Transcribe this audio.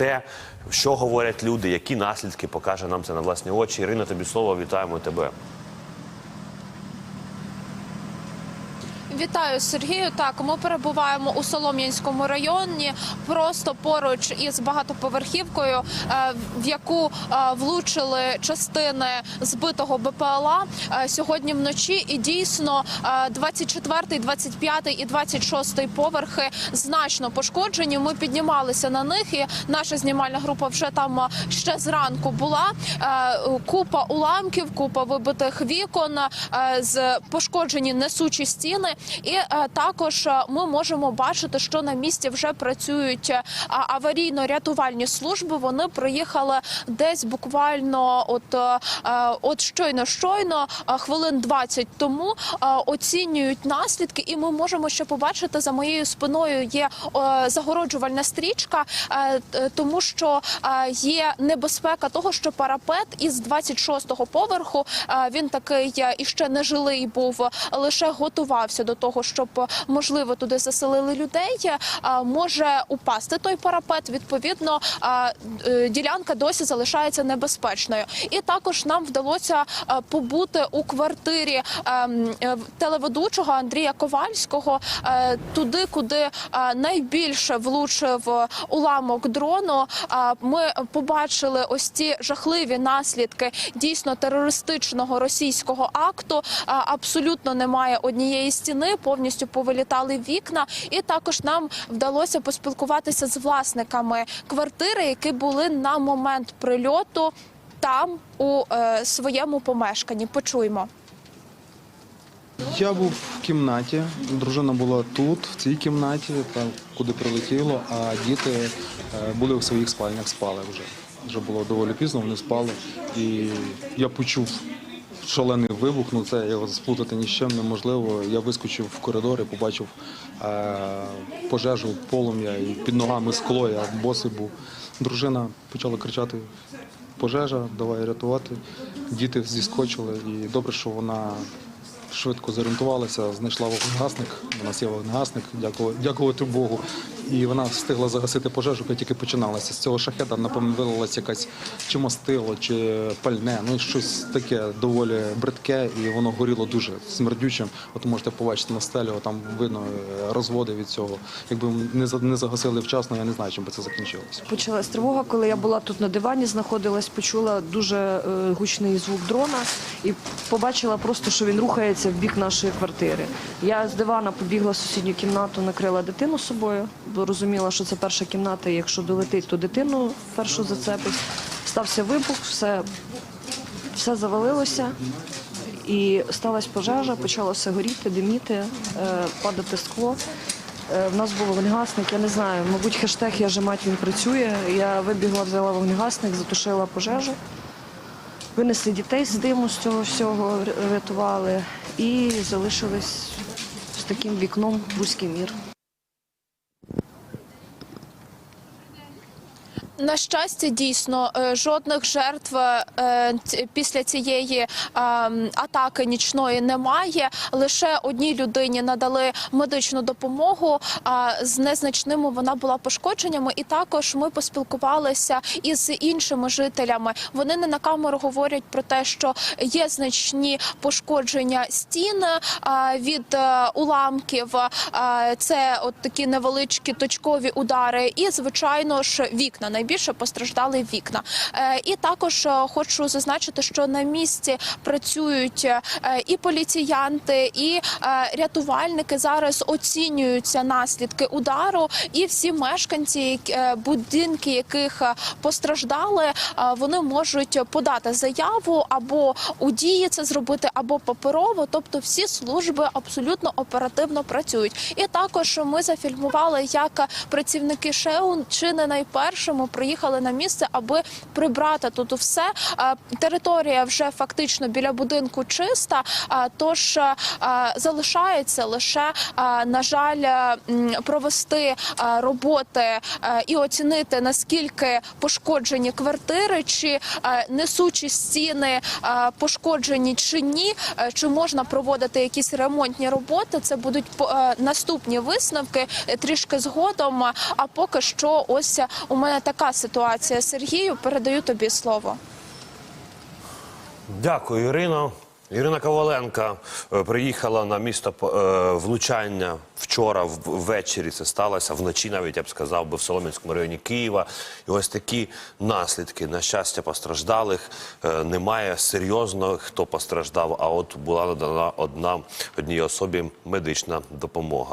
те, що говорять люди, які наслідки покаже нам це на власні очі. Ірина, тобі слово, вітаємо тебе. Вітаю Сергію. Так, ми перебуваємо у Солом'янському районі, просто поруч із багатоповерхівкою, е, в яку е, влучили частини збитого БПЛА е, сьогодні вночі. І дійсно е, 24, 25 і 26 поверхи значно пошкоджені. Ми піднімалися на них, і наша знімальна група вже там ще зранку була. Купа уламків, купа вибитих вікон, з пошкоджені несучі стіни. І е, також е, ми можемо бачити, що на місці вже працюють е, аварійно-рятувальні служби. Вони приїхали десь буквально от, щойно щойно хвилин 20 тому оцінюють наслідки, і ми можемо ще побачити за моєю спиною є загороджувальна стрічка, тому що є небезпека того, що парапет із 26-го поверху він такий ще не жилий був, лише готувався до того, щоб е, можливо туди заселили людей. е, Може упасти той парапет. Відповідно, е, ділянка досі залишається небезпечною. І також нам вдалося побути у квартирі ем, телеведучого Андрія Ковальського туди, куди найбільше влучив уламок дрону. Ми побачили ось ці жахливі наслідки дійсно терористичного російського акту. Абсолютно немає однієї стіни, повністю повилітали вікна, і також нам вдалося поспілкуватися з власниками квартири, які були на момент прильоту там у е, своєму помешканні. Почуємо. Я був в кімнаті, дружина була тут, в цій кімнаті, там куди прилетіло, а діти е, були в своїх спальнях, спали вже. Вже було доволі пізно, вони спали. І я почув шалений вибух, ну це його сплутати ні з чим неможливо. Я вискочив в коридор і побачив е, пожежу, полум'я, і під ногами скло, я босий був. Дружина почала кричати пожежа, давай рятувати. Діти зіскочили, і добре, що вона швидко зорієнтувалася, знайшла вогнегасник. У нас є вогнегасник, дякувати, Богу. І вона встигла загасити пожежу, яка тільки починалася. З цього шахета, напевно, вилилася якась чи мастило, чи пальне. Ну щось таке доволі бридке, і воно горіло дуже смердючим. От можете побачити на стелі, там видно е, розводи від цього. Якби не не загасили вчасно, я не знаю, чим би це закінчилося. Почалась тривога, коли я була тут на дивані, знаходилась, почула дуже е, гучний звук дрона і побачила просто, що він рухається в бік нашої квартири. Я з дивана побігла в сусідню кімнату, накрила дитину собою, бо розуміла, що це перша кімната. і Якщо долетить, то дитину першу зацепить. Стався вибух, все, все завалилося. І сталася пожежа, почало все горіти, диміти, е, падати скло. Е, В нас був вогнегасник, я не знаю, мабуть, хештег я же мать він працює. Я вибігла, взяла вогнегасник, затушила пожежу. Винесли дітей з диму з цього всього, рятували і залишились з таким вікном вузький мір. На щастя, дійсно е, жодних жертв е, після цієї атаки нічної немає. Лише одній людині надали медичну допомогу. А з незначними вона була пошкодженнями. І також ми поспілкувалися із іншими жителями. Вони не на камеру говорять про те, що є значні пошкодження стін е, від уламків. Це от такі невеличкі точкові удари, і звичайно ж вікна. Найбільше постраждали вікна. Е, І також е, хочу зазначити, що на місці працюють е, і поліціянти, і рятувальники. Зараз оцінюються наслідки удару, і всі мешканці, будинки, яких постраждали, вони можуть подати заяву або у дії це зробити, або паперово. Тобто всі служби абсолютно оперативно працюють. І також ми зафільмували, як працівники ШЕУ чи не найпершими приїхали на місце, аби прибрати тут все. Е, Територія вже фактично біля будинку чиста. е, Тож е, залишається лише на жаль провести роботи і оцінити наскільки пошкоджені квартири, чи несучі стіни пошкоджені чи ні, чи можна проводити якісь ремонтні роботи. Це будуть наступні висновки трішки згодом. А поки що, ось у мене така. Така ситуація. Сергію, передаю тобі слово. Дякую, Ірино. Ірина Коваленка е, приїхала на місто е, влучання вчора ввечері. Це сталося вночі, навіть я б сказав, би в Солом'янському районі Києва. І ось такі наслідки. На щастя, постраждалих е, немає серйозно, хто постраждав. А от була надана одна одній особі медична допомога.